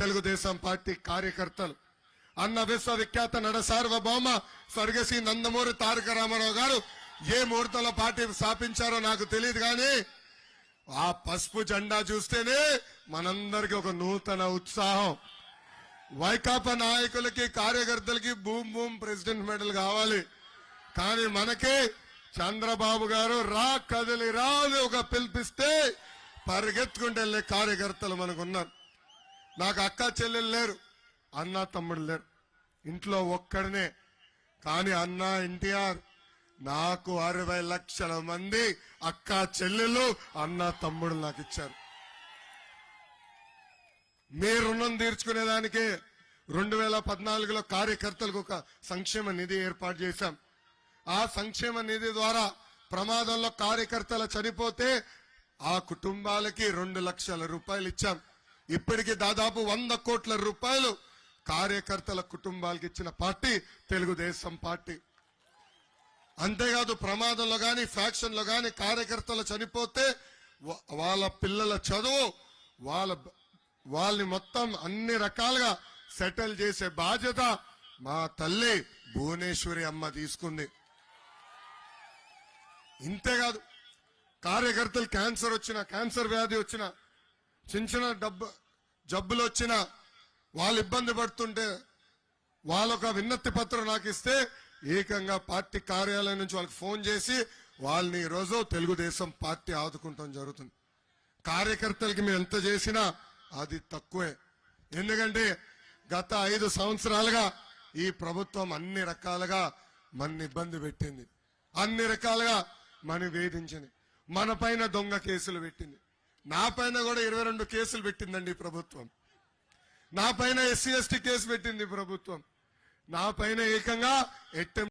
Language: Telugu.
తెలుగుదేశం పార్టీ కార్యకర్తలు. అన్న విశ్వవిఖ్యాత నడ సార్వభౌమ స్వర్గశ్రీ నందమూరి తారక రామారావు గారు ఏ ముహూర్తంలో పార్టీ స్థాపించారో నాకు తెలియదు కానీ ఆ పసుపు జెండా చూస్తేనే మనందరికి ఒక నూతన ఉత్సాహం. వైకాపా నాయకులకి కార్యకర్తలకి బూమ్ బూమ్ ప్రెసిడెంట్ మెడల్ కావాలి. కానీ మనకి చంద్రబాబు గారు రా కదిలి రా అని ఒక పిలిపిస్తే పరిగెత్తుకుంటే వెళ్ళే కార్యకర్తలు మనకున్నారు. నాకు అక్క చెల్లెలు లేరు అన్న తమ్ముడు లేరు. ఇంట్లో ఒక్కడనే. కానీ అన్న ఎన్టీఆర్ నాకు అరవై లక్షల మంది అక్క చెల్లెలు అన్న తమ్ముడు నాకు ఇచ్చారు. మీ రుణం తీర్చుకునేదానికి రెండు వేల పద్నాలుగులో కార్యకర్తలకు ఒక సంక్షేమ నిధి ఏర్పాటు చేశాం. ఆ సంక్షేమ నిధి ద్వారా ప్రమాదంలో కార్యకర్తలు చనిపోతే ఆ కుటుంబాలకి రెండు లక్షల రూపాయలు ఇచ్చాం. ఇప్పటికి దాదాపు వంద కోట్ల రూపాయలు కార్యకర్తల కుటుంబాలకు ఇచ్చిన పార్టీ తెలుగుదేశం పార్టీ. అంతేకాదు ప్రమాదంలో కానీ ఫ్యాక్షన్లో కానీ కార్యకర్తలు చనిపోతే వాళ్ళ పిల్లల చదువు వాళ్ళ వాళ్ళని మొత్తం అన్ని రకాలుగా సెటిల్ చేసే బాధ్యత మా తల్లి భువనేశ్వరి అమ్మ తీసుకుంది. ఇంతేకాదు కార్యకర్తలు క్యాన్సర్ వచ్చిన క్యాన్సర్ వ్యాధి వచ్చిన చిన్న చిన్న డబ్బు జబ్బులు వచ్చిన వాళ్ళు ఇబ్బంది పడుతుంటే వాళ్ళొక విన్నతి పత్రం నాకు ఇస్తే ఏకంగా పార్టీ కార్యాలయం నుంచి వాళ్ళకి ఫోన్ చేసి వాళ్ళని ఈరోజు తెలుగుదేశం పార్టీ ఆదుకుంటాం జరుగుతుంది. కార్యకర్తలకి మేము ఎంత చేసినా అది తక్కువే. ఎందుకంటే గత ఐదు సంవత్సరాలుగా ఈ ప్రభుత్వం అన్ని రకాలుగా మన ఇబ్బంది పెట్టింది. అన్ని రకాలుగా మన వేధించింది. మన పైన దొంగ కేసులు పెట్టింది. నా పైన కూడా ఇరవై రెండు కేసులు పెట్టిందండి ప్రభుత్వం. నా పైన ఎస్సీ ఎస్టీ కేసు పెట్టింది ప్రభుత్వం. నా పైన ఏకంగా ఎట్టెం